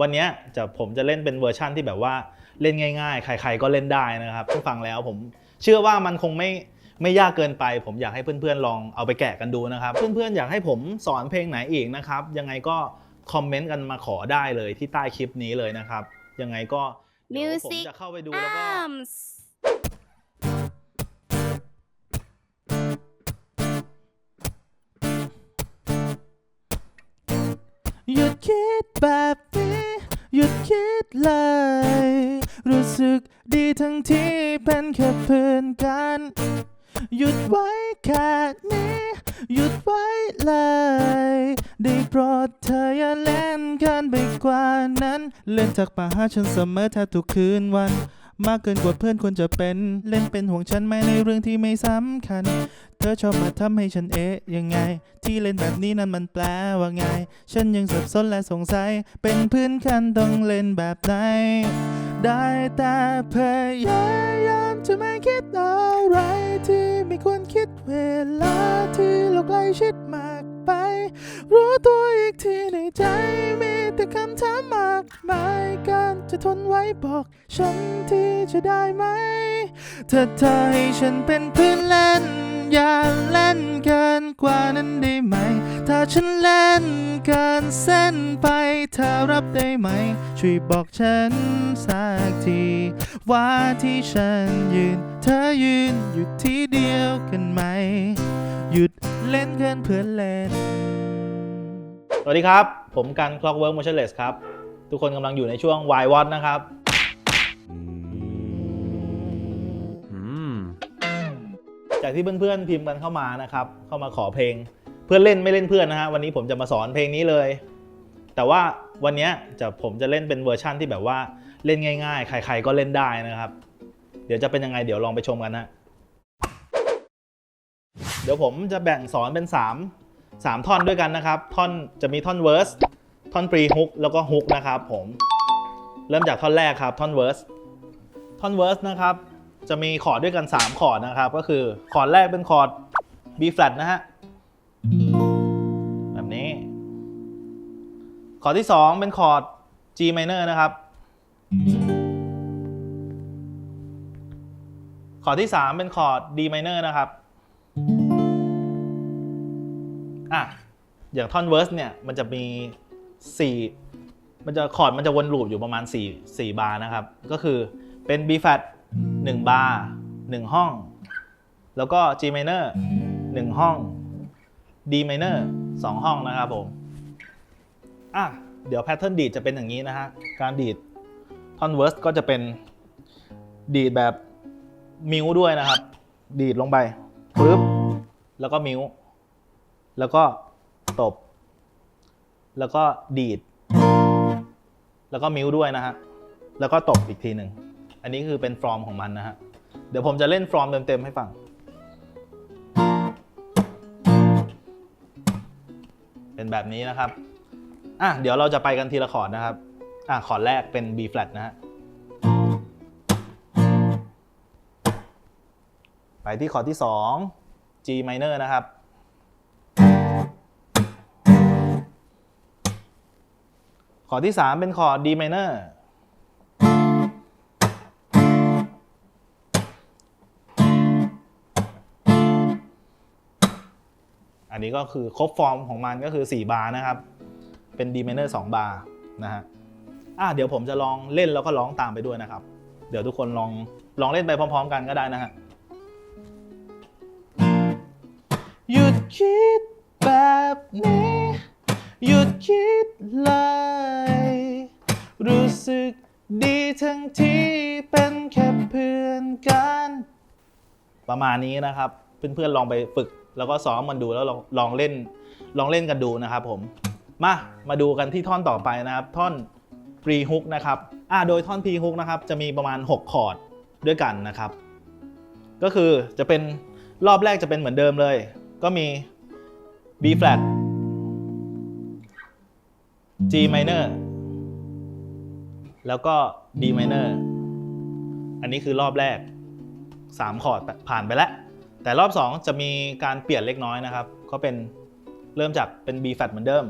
วันเนี้ยจะผมจะเล่นเป็นเวอร์ชั่นที่แบบว่าเล่นง่าย ๆ ใคร ๆ ก็เล่นได้นะครับที่ฟังแล้วผมเชื่อว่ามันคงไม่ไม่ยากเกินไป ผมอยากให้เพื่อนๆลองเอาไปแกะกันดูนะครับ เพื่อนๆอยากให้ผมสอนเพลงไหนอีกนะครับ ยังไงก็คอมเมนต์กันมาขอได้เลยที่ใต้คลิปนี้เลยนะครับ ยังไงก็เดี๋ยวผม Music จะเข้าไปดูแล้วก็ Arms หยุดคิดแบบนี้ หยุดคิดเลย รู้สึกดีทั้งที่เป็นแค่เพื่อนกัน หยุดไว้แค่นี้ หยุดไว้เลย ได้โปรดเธออย่าเล่นเกันไปกว่านั้น เล่นจากป่าหาฉันเสมอแทบทุกคืนวัน มากเกินกว่าเพื่อนควรจะเป็น เล่นเป็นห่วงฉันไหมในเรื่องที่ไม่สำคัญ เธอชอบมาทำให้ฉันเอ๊ะยังไง ที่เล่นแบบนี้นั้นมันแปลว่าไง ฉันยังสับสนและสงสัย เป็นพื้นคันต้องเล่นแบบไหน ได้แต่พยายามจะไม่คิดอะไรที่ไม่ควรคิดเวลาที่เราใกล้ชิดมากไป รู้ตัวอีกทีในใจมีแต่คำถามมากมาย การจะทนไว้บอก ฉันที่จะได้ไหมถ้าเธอให้ฉันเป็นเพื่อนเล่น อย่าเล่นเกินกว่านั้นได้ไหม ถ้าฉันเล่นเกินเส้นไปเธอรับได้ไหม ช่วยบอกฉันสักที ว่าที่ฉันยืน เธอยืนอยู่ที่เดียวกันไหม หยุดเล่นเกินเพื่อนเล่น สวัสดีครับ ผมกัน Clockwork Motionless ครับ ทุกคนกำลังอยู่ในช่วง Y w a t นะครับ จากที่เพื่อนๆพิมพ์กันเข้ามานะครับ เข้ามาขอเพลง เพื่อนเล่นไม่เล่นเพื่อนนะฮะวันนี้ผมจะมาสอนเพลงนี้เลย แต่ว่าวันเนี้ยจะผมจะเล่นเป็นเวอร์ชั่นที่แบบว่าเล่นง่าย ๆ ใคร ๆ ก็เล่นได้นะครับ เดี๋ยวจะเป็นยังไงเดี๋ยวลองไปชมกันนะเดี๋ยวผมจะแบ่งสอนเป็น 3 3 ท่อนด้วยกันนะครับ ท่อนจะมีท่อนเวิร์ส ท่อนปรีฮุกแล้วก็ฮุกนะครับผม เริ่มจากท่อนแรกครับท่อนเวิร์สท่อนเวิร์สนะครับจะมีคอร์ดด้วยกัน 3 คอร์ดนะครับ ก็คือคอร์ดแรกเป็นคอร์ด B flat นะฮะแบบนี้ คอร์ดที่ 2 เป็นคอร์ด G minor นะครับ คอร์ดที่ 3 เป็นคอร์ด D minor นะครับอะอย่างท่อนเวิร์สเนี่ยมันจะมี 4 มันจะคอร์ดมันจะวนลูปอยู่ประมาณ 4 4 บาร์นะครับ ก็คือเป็น B flat 1บาร์1ห้อง แล้วก็ G minor 1 ห้อง D minor 2 ห้องนะครับผมอะเดี๋ยวแพทเทิร์นดีดจะเป็นอย่างนี้นะฮะ การดีดท่อนเวิร์สก็จะเป็นดีดแบบมิวด้วยนะครับ ดีดลงไปปึ๊บแล้วก็มิวแล้วก็ตบ แล้วก็ดีด แล้วก็มิวด้วยนะฮะ แล้วก็ตบอีกทีหนึ่ง อันนี้คือเป็นฟอร์มของมันนะฮะ เดี๋ยวผมจะเล่นฟอร์มเต็มๆให้ฟัง เป็นแบบนี้นะครับ อะเดี๋ยวเราจะไปกันทีละคอร์ดนะครับ อะคอร์ดแรกเป็น B flat นะฮะ ไปที่คอร์ดที่ 2 G minor นะครับ อร์ดที่ 3 เป็นคอร์ด D minor อันนี้ก็คือครบฟอร์มของมันก็คือ 4 บาร์นะครับ เป็น D minor 2 บาร์นะฮะอะเดี๋ยวผมจะลองเล่นแล้วก็ร้องตามไปด้วยนะครับ เดี๋ยวทุกคนลองลองเล่นไปพร้อม ๆ กันก็ได้นะฮะหยุดคิดแบบนี้ หยุดคิดเลย รู้สึกดีทั้งที่เป็นแค่เพื่อนกัน ประมาณนี้นะครับ เพื่อนๆลองไปฝึก แล้วก็ซ้อมมันดูแล้วลองลองเล่น ลองเล่นกันดูนะครับผม มา มาดูกันที่ท่อนต่อไปนะครับ ท่อนพรีฮุกนะครับ อ่าโดยท่อนพรีฮุกนะครับ จะมีประมาณ 6 คอร์ดด้วยกันนะครับ ก็คือจะเป็นรอบแรกจะเป็นเหมือนเดิมเลย ก็มี B flat G minor แล้วก็ D minor อันนี้คือรอบแรก 3 คอร์ดผ่านไปแล้ว แต่รอบ 2 จะมีการเปลี่ยนเล็กน้อยนะครับ ก็เป็นเริ่มจากเป็น B flat เหมือนเดิม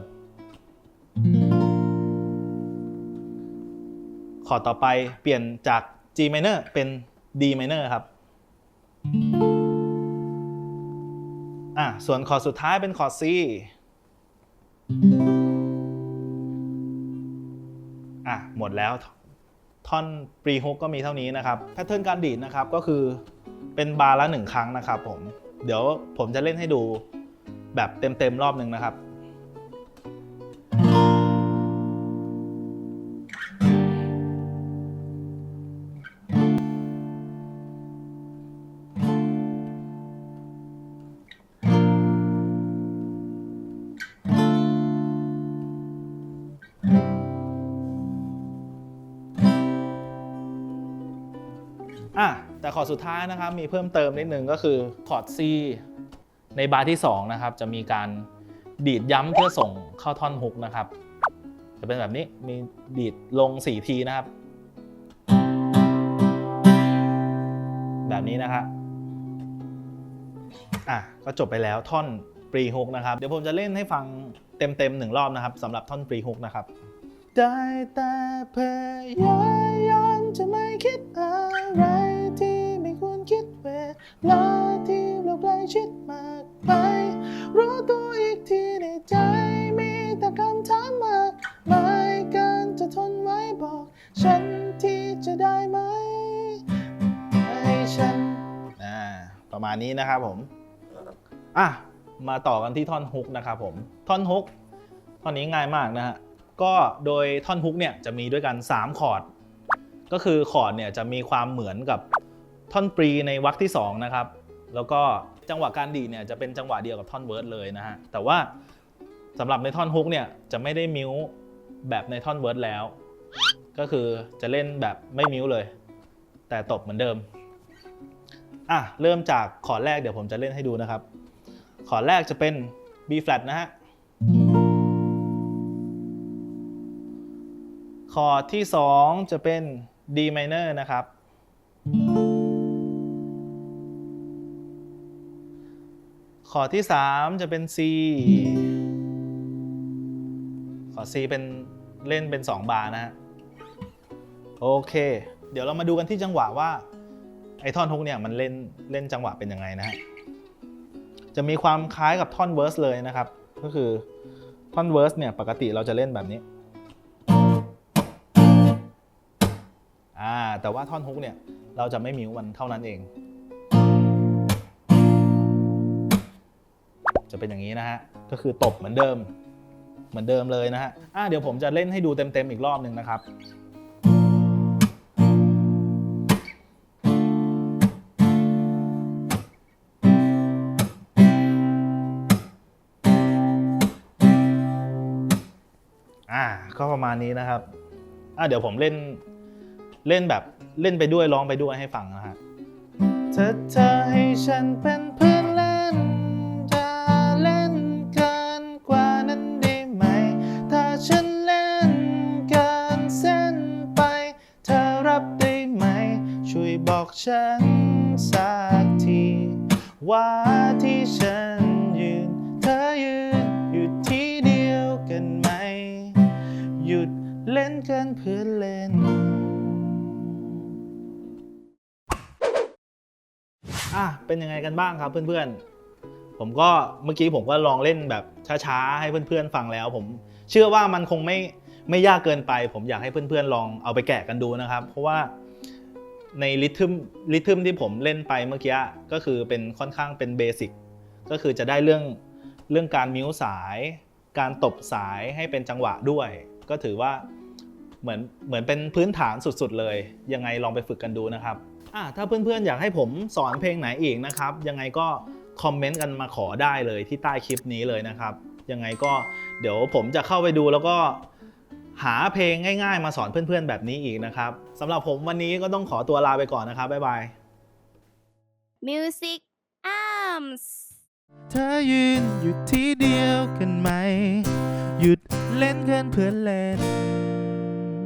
คอร์ดต่อไปเปลี่ยนจาก G minor เป็น D minor ครับอะส่วนคอร์ดสุดท้ายเป็นคอร์ด C อะหมดแล้วท่อนปรีฮุกก็มีเท่านี้นะครับแพทเทิร์นการดีดนะครับก็คือเป็นบาร์ละหนึ่งครั้งนะครับผมเดี๋ยวผมจะเล่นให้ดูแบบเต็มๆรอบหนึ่งนะครับ อะแต่คอร์ดสุดท้ายนะครับมีเพิ่มเติมนิดนึงก็คือคอร์ด C ในบาร์ที่2นะครับจะมีการดีดย้ำเพื่อส่งเข้าท่อนฮุกนะครับ จะเป็นแบบนี้มีดีดลง 4 ทีนะครับ แบบนี้นะครับอะก็จบไปแล้วท่อนปรีฮุกนะครับ เดี๋ยวผมจะเล่นให้ฟังเต็มๆหนึ่งรอบนะครับสำหรับท่อนปรีฮุกนะครับ ได้แต่พยายามจะไม่คิดอะไร เวลาที่เราใกล้ชิดมากไปรู้ตัวอีกทีในใจมีแต่คำถามมากมายเกินจะทนไว้บอก ฉันที่จะได้ไหมให้ฉันอ่าประมาณนี้นะครับผมอะมาต่อกันที่ท่อนฮุกนะครับผมท่อนฮุกท่อนนี้ง่ายมากนะฮะก็โดยท่อนฮุกเนี่ยจะมีด้วยกัน 3 คอร์ดก็คือคอร์ดเนี่ยจะมีความเหมือนกับ ท่อนปรีในวรรคที่2นะครับแล้วก็จังหวะการดีเนี่ยจะเป็นจังหวะเดียวกับท่อนเวิร์ดเลยนะฮะแต่ว่าสำหรับในท่อนฮุกเนี่ยจะไม่ได้มิวแบบในท่อนเวิร์ดแล้ว ก็คือจะเล่นแบบไม่มิวเลย แต่ตบเหมือนเดิมอะเริ่มจากคอร์ดแรกเดี๋ยวผมจะเล่นให้ดูนะครับคอร์ดแรกจะเป็น B flat นะฮะคอร์ดที่ 2 จะเป็น D minor นะครับ คอร์ดที่ 3 จะเป็น C คอร์ด C เป็นเล่นเป็น 2 บาร์นะฮะ โอเค เดี๋ยวเรามาดูกันที่จังหวะว่า ไอ้ท่อนฮุกเนี่ยมันเล่นเล่นจังหวะเป็นยังไงนะฮะ จะมีความคล้ายกับท่อนเวิร์สเลยนะครับ ก็คือท่อนเวิร์สเนี่ยปกติเราจะเล่นแบบนี้อ่าแต่ว่าท่อนฮุกเนี่ยเราจะไม่มิวมันเท่านั้นเอง จะเป็นอย่างนี้นะฮะ ก็คือตบเหมือนเดิม เหมือนเดิมเลยนะฮะอ่าเดี๋ยวผมจะเล่นให้ดูเต็มๆอีกรอบหนึ่งนะครับอ่าก็ประมาณนี้นะครับอ่าเดี๋ยวผมเล่นเล่นแบบเล่นไปด้วยร้องไปด้วยให้ฟังนะฮะเธอเธอให้ฉันเป็นเพื่อน บอกฉันสักที ว่าที่ฉันยืน เธอยืนอยู่ที่เดียวกันไหม หยุดเล่นกินเพื่อนเล่น อะ เป็นยังไงกันบ้างครับเพื่อนๆ ผมก็เมื่อกี้ผมก็ลองเล่นแบบช้าๆ ให้เพื่อนๆ ฟังแล้ว ผมเชื่อว่ามันคงไม่ไม่ยากเกินไป ผมอยากให้เพื่อนๆ ลองเอาไปแกะกันดูนะครับ เพราะว่า ในริทึมริทึมที่ผมเล่นไปเมื่อกี้ก็คือเป็นค่อนข้างเป็นเบสิกก็คือจะได้เรื่องเรื่องการมิวสาย การตบสายให้เป็นจังหวะด้วย ก็ถือว่าเหมือนเหมือนเป็นพื้นฐานสุดๆเลย ยังไงลองไปฝึกกันดูนะครับอะถ้าเพื่อนๆอยากให้ผมสอนเพลงไหนอีกนะครับ ยังไงก็คอมเมนต์กันมาขอได้เลยที่ใต้คลิปนี้เลยนะครับ ยังไงก็เดี๋ยวผมจะเข้าไปดูแล้วก็ หาเพลงง่าย ๆ มาสอนเพื่อนๆ แบบนี้อีกนะครับสำหรับผมวันนี้ก็ต้องขอตัวลาไปก่อนนะครับ บ๊ายบาย Music Arms เธอยืนอยู่ที่เดียวกันไหม หยุดเล่นเกินเพื่อนเล่น